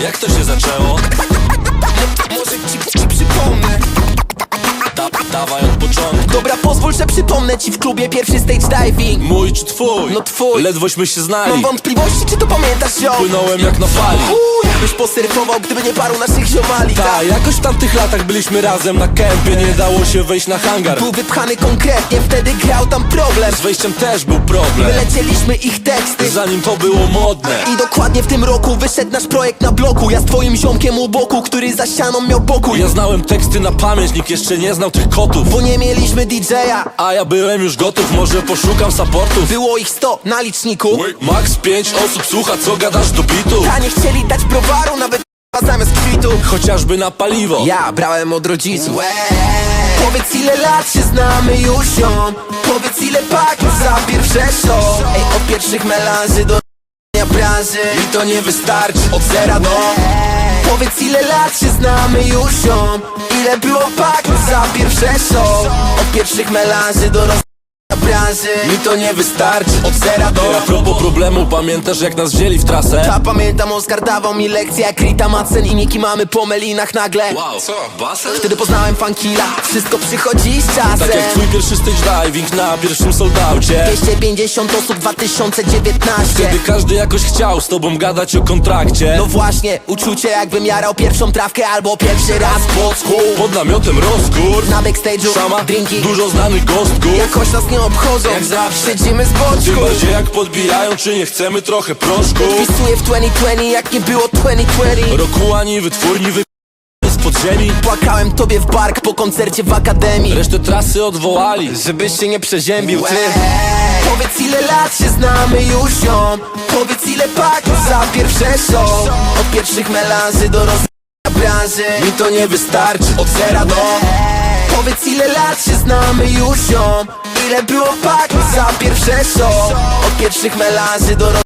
Jak to się zaczęło? Może ci, ci przypomnę Da, dawaj od początku Dobra, pozwól, że przypomnę ci w klubie pierwszy stage diving Mój czy twój? No twój. Ledwośmy się znali Mam wątpliwości, czy to pamiętasz ziom? Płynąłem jak na fali Uj, byś posurfował, gdyby nie paru naszych ziomali Ta, jakoś w tamtych latach byliśmy razem na kępie Nie dało się wejść na hangar. Był wypchany konkretnie, wtedy grał tam problem. Z wejściem też był problem. Wylecieliśmy ich teksty. Zanim to było modne. I dokładnie w tym roku wyszedł nasz projekt na bloku. Ja z twoim ziomkiem u boku, który za ścianą miał pokój. Ja znałem teksty na pamięć, nikt jeszcze nie znał tych kotów. Bo nie mieliśmy DJ-a. A ja byłem już gotów, może poszukam supportów. Było ich 100 na liczniku. Max 5 osób słucha, co gadasz do bitu. A nie chcieli dać browaru, nawet zamiast kwitu. Chociażby na paliwo. Ja brałem od rodziców. Powiedz ile lat się znamy już ziom. Powiedz ile pakiet za pierwsze show Ej, od pierwszych melanży do branży. I to nie wystarczy od zera do Powiedz ile lat się znamy już ziom. Ile było pakiet za pierwsze show Od pierwszych melanży do roz... branży Mi to nie wystarczy od zera do A propos problemu, pamiętasz jak nas wzięli w trasę? Ja pamiętam Oskar dawał mi lekcję jak Rita Madsen I Niki mamy po melinach nagle. Wow, co? Basen? Wtedy poznałem funkilla Wszystko przychodzi z czasem. Tak jak twój pierwszy stage diving na pierwszym soldaucie 250 osób 2019 Wtedy każdy jakoś chciał z tobą gadać o kontrakcie. No właśnie, uczucie jakbym jarał pierwszą trawkę Albo pierwszy raz. pod skór Pod namiotem rozkór Na backstage'u Sama, drinki. dużo znanych gostków Jakoś nas nie obchodzą. Jak zawsze. Siedzimy z Tym boczku bardziej jak podbijają, czy nie chcemy trochę proszku? Wpisuję w 2020 jak nie było 2020 Roku ani wytwórni wy... z podziemi. Płakałem tobie w bark po koncercie w akademii. Resztę trasy odwołali Żebyś się nie przeziębił, ty. Powiedz ile lat się znamy już ziom. Powiedz ile pakiet za pierwsze show Od pierwszych melanży do roz... branży. Mi to nie wystarczy od zera do Powiedz ile lat się znamy już ziom Ile było pakiet za pierwsze show Od pierwszych melanży do roz...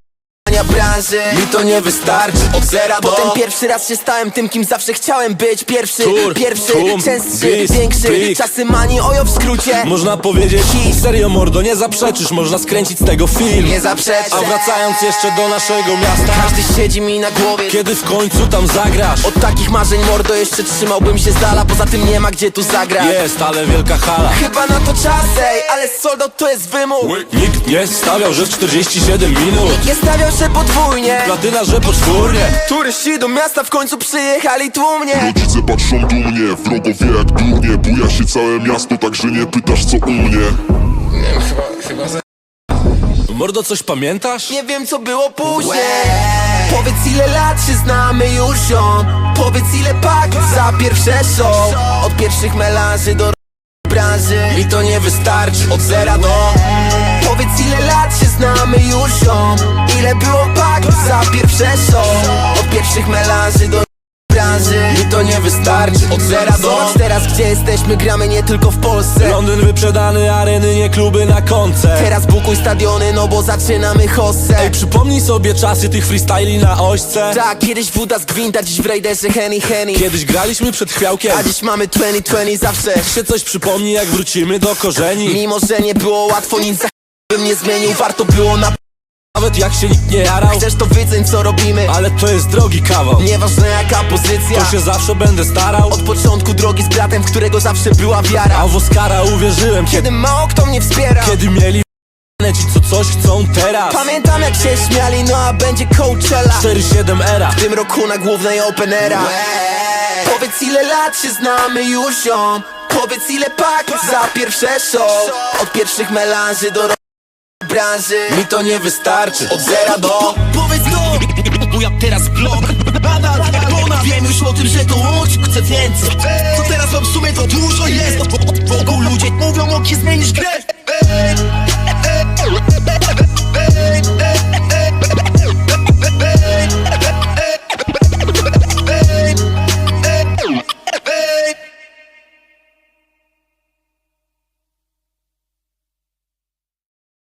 branży. Mi to nie wystarczy od zera do Potem pierwszy raz się stałem tym, kim zawsze chciałem być. Pierwszy, Tur, pierwszy, tłum, częstszy, bis, większy. plik. Czasy mani, ojo w skrócie. Można powiedzieć, serio mordo, nie zaprzeczysz. Można skręcić z tego film. Nie zaprzeczę. A wracając jeszcze do naszego miasta. Każdy siedzi mi na głowie. Kiedy w końcu tam zagrasz? Od takich marzeń mordo jeszcze trzymałbym się z dala. Poza tym nie ma gdzie tu zagrać. Jest, ale wielka hala. Chyba na to czas, ej, ale soldo to jest wymóg. Nikt nie stawiał, że w 47 minut. Nie stawiał się podwójnie. Platyna, że poczwórnie Turyści do miasta w końcu przyjechali tłumnie. Rodzice patrzą dumnie, wrogowie jak durnie. Buja się całe miasto, także nie pytasz co u mnie. Mordo, coś pamiętasz? Nie wiem co było później. Powiedz ile lat się znamy już ziom. Powiedz ile pakiet za pierwsze show. Od pierwszych melanży do branży Mi to nie wystarczy od zera do. Powiedz ile lat się znamy już ziom? Ile było pakiet za pierwsze show Od pierwszych melanży do wystarczy od zera do Zobacz teraz gdzie jesteśmy, gramy nie tylko w Polsce. Londyn wyprzedany, areny, nie kluby na koncert. Teraz bukuj stadiony, no bo zaczynamy hossę Ej, przypomnij sobie czasy tych freestyli na ośce. Tak, kiedyś wuda z gwinta, dziś w rajderze Henny Henny. Kiedyś graliśmy przed chwiałkiem. A dziś mamy 2020 zawsze. Się coś przypomni, jak wrócimy do korzeni. Mimo, że nie było łatwo, nic za bym nie zmienił. Warto było na Nawet jak się nikt nie jarał. Chcesz to wyceń co robimy. Ale to jest drogi kawał. Nieważne jaka pozycja. To się zawsze będę starał. Od początku drogi z bratem, w którego zawsze była wiara. A w Oscara uwierzyłem, kiedy, mało kto mnie wspiera. kiedy mieli ci co coś chcą teraz. Pamiętam jak się śmiali, no a będzie Coachella. 4-7 era. W tym roku na głównej Open Era. Powiedz ile lat się znamy już ziom. Powiedz ile pakiet za pierwsze show. Od pierwszych melanży do branży. Mi to nie wystarczy Od zera do Powiedz to, bo ja teraz blok Nadal jak Wiem już o tym, że to łódź Chcę więcej. Co teraz mam w sumie to dużo jest. Wokół ludzie mówią, ok, zmienisz grę